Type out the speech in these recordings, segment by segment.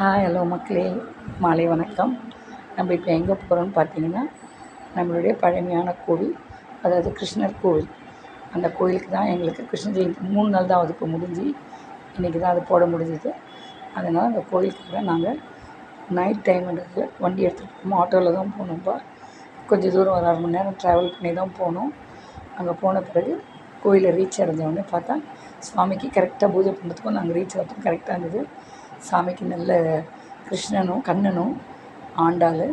Hi hello மக்களே. மாலை வணக்கம். நம்ம இப்போ எங்கே போகிறோம்னு பார்த்தீங்கன்னா நம்மளுடைய பழமையான கோவில் அதாவது கிருஷ்ணர் கோவில். அந்த கோவிலுக்கு தான் எங்களுக்கு கிருஷ்ண ஜெயந்தி மூணு நாள் தான் அதுக்கு இப்போ முடிஞ்சு இன்றைக்கி தான் அது போட முடிஞ்சுது. அதனால் அந்த கோயிலுக்காக நாங்கள் நைட் டைம்ன்றதுல வண்டி எடுத்துகிட்டு போனோம் ஆட்டோவில் தான் போனோம்ப்பா கொஞ்சம் தூரம் ஒரு அரை மணி நேரம் ட்ராவல் பண்ணி தான் போனோம். அங்கே போன பிறகு கோயிலை ரீச் அடைஞ்சவொடனே பார்த்தா சுவாமிக்கு கரெக்டாக பூஜை பண்ணுறதுக்கும் நாங்கள் ரீச் ஆகிறதுக்கும் கரெக்டாக இருந்தது. சாமிக்கு நல்ல கிருஷ்ணனும் கண்ணனும் ஆண்டாள்.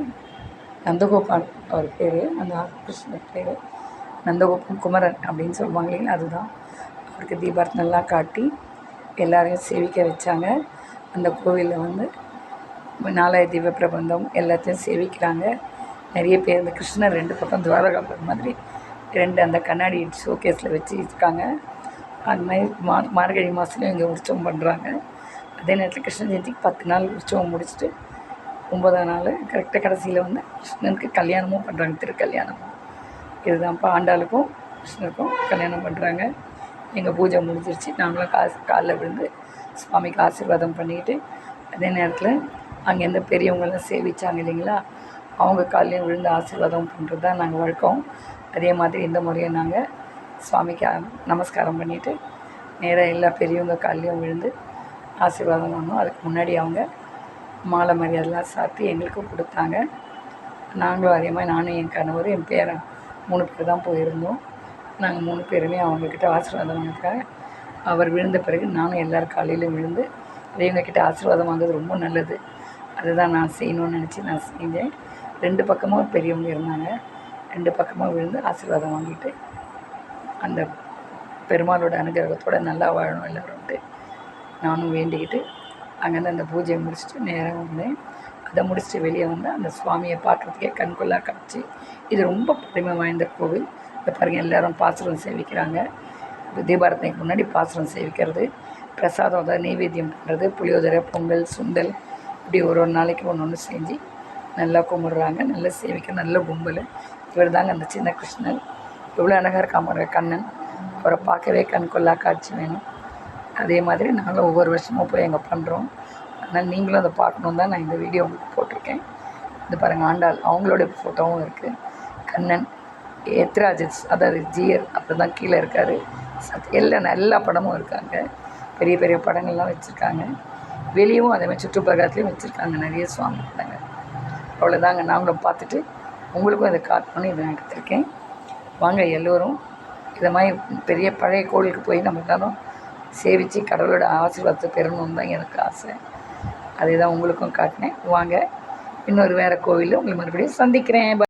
நந்தகோபால் அவர் பேர். அந்த கிருஷ்ணர் பேர். நந்தகோபன் குமரன் அப்படின்னு சொல்லுவாங்க இல்லைங்களா அதுதான். அவருக்கு தீபார்த்தனெல்லாம் காட்டி எல்லாரையும் சேவிக்க வச்சாங்க. அந்த கோவிலில் வந்து நாலாய தீப பிரபந்தம் எல்லாத்தையும் சேவிக்கிறாங்க. நிறைய பேர் இந்த கிருஷ்ணர் ரெண்டு பக்கம் துவாரகாபுரம் மாதிரி ரெண்டு அந்த கண்ணாடி ஷோகேஸில் வச்சு இருக்காங்க அது மாதிரி மா மார்கழி மாதத்துலையும் இங்கே உற்சவம் பண்ணுறாங்க அதே நேரத்தில் கிருஷ்ண ஜெயந்திக்கு பத்து நாள் உற்சவம் முடிச்சுட்டு ஒம்பதாம் நாள் கரெக்டாக கடைசியில் வந்து கிருஷ்ணனுக்கு கல்யாணமும் பண்ணுறாங்க திருக்கல்யாணம் இதுதான்ப்பா ஆண்டாளுக்கும் கிருஷ்ணருக்கும் கல்யாணம் பண்ணுறாங்க எங்கள் பூஜை முடிஞ்சிருச்சு. நாங்களும் காசு காலில் விழுந்து சுவாமிக்கு ஆசீர்வாதம் பண்ணிக்கிட்டு அதே நேரத்தில் அங்கேருந்து பெரியவங்களாம் சேவிச்சாங்க இல்லைங்களா? அவங்க காலையும் விழுந்து ஆசீர்வாதம் பண்ணுறது தான் நாங்கள் வழக்கம். அதே மாதிரி இந்த முறையும் நாங்கள் சுவாமிக்கு நமஸ்காரம் பண்ணிவிட்டு நேராக எல்லா பெரியவங்க காலையும் விழுந்து ஆசீர்வாதம் பண்ணோம் அதுக்கு முன்னாடி அவங்க மாலை மரியாதைலாம் சாத்தி எங்களுக்கும் கொடுத்தாங்க. நாங்களும் அதே மாதிரி நானும் என் கணவர் என் பேரன் மூணு பேர் தான் போயிருந்தோம். நாங்கள் மூணு பேருமே அவங்கக்கிட்ட ஆசீர்வாதம் வாங்கிருக்காங்க அவர் விழுந்த பிறகு நானும் எல்லோரும் காலையிலும் விழுந்து கிட்டே ஆசீர்வாதம் வாங்குறது ரொம்ப நல்லது. அதுதான் நான் செய்யணும்னு நினச்சி நான் செஞ்சேன். ரெண்டு பக்கமும் பெரியவங்க இருந்தாங்க. ரெண்டு பக்கமும் விழுந்து ஆசீர்வாதம் வாங்கிட்டு அந்த பெருமாளோட அனுகிரகத்தோடு நல்லா வாழணும் எல்லோரும்ட்டு நானும் வேண்டிக்கிட்டு அங்கேருந்து அந்த பூஜையை முடிச்சுட்டு நேராக வந்தேன். அதை முடிச்சுட்டு வெளியே வந்து அந்த சுவாமியை பார்க்குறதுக்கே கண்கொள்ளா காட்சி. இது ரொம்ப பெருமை வாய்ந்த கோவில். இப்போ பாருங்கள் எல்லோரும் பாசுரம் சேவிக்கிறாங்க. இப்போ தீபாரத்தனைக்கு முன்னாடி பாசுரம் சேவிக்கிறது. பிரசாதம் அதாவது நெய்வேத்தியம் பண்ணுறது புளியோதரை பொங்கல் சுண்டல் இப்படி ஒரு ஒரு நாளைக்கு ஒன்று ஒன்று செஞ்சு நல்லா கும்பிட்றாங்க. நல்லா சேவிக்க நல்ல கும்பல். இவர் தாங்க அந்த சின்ன கிருஷ்ணன் எவ்வளோ அழகாக இருக்காம கண்ணன். அவரை பார்க்கவே கண்கொள்ளா காட்சி வேணும். அதே மாதிரி நாங்களும் ஒவ்வொரு வருஷமும் போய் அங்கே பண்ணுறோம் அதனால் நீங்களும் அதை பார்க்கணும் தான் நான் இந்த வீடியோ உங்களுக்கு போட்டிருக்கேன். இது பாருங்கள் ஆண்டாள் அவங்களுடைய ஃபோட்டோவும் இருக்குது கண்ணன் எத்ராஜஸ் அதாவது ஜியர் அப்படி தான் கீழே இருக்கார். சத் எல்லா எல்லா படமும் இருக்காங்க. பெரிய பெரிய படங்கள்லாம் வச்சுருக்காங்க. வெளியவும் அதேமாதிரி சுற்றுப்பகத்துலேயும் வச்சுருக்காங்க நிறைய சுவாமி படங்க அவ்வளோதாங்க நாங்களும் பார்த்துட்டு உங்களுக்கும் இதை காட்டணும்னு இதை நான் எடுத்திருக்கேன். வாங்க எல்லோரும் இதை மாதிரி பெரிய பழைய கோவிலுக்கு போய் நம்ம எல்லாரும் சேவித்து கடவுளோட ஆசீர்வாதத்தை பெறணும்னு தான் எனக்கு ஆசை. அதே தான் உங்களுக்கும் காட்டினேன். வாங்க இன்னொரு வேறு கோவிலில் உங்களை மறுபடியும் சந்திக்கிறேன்.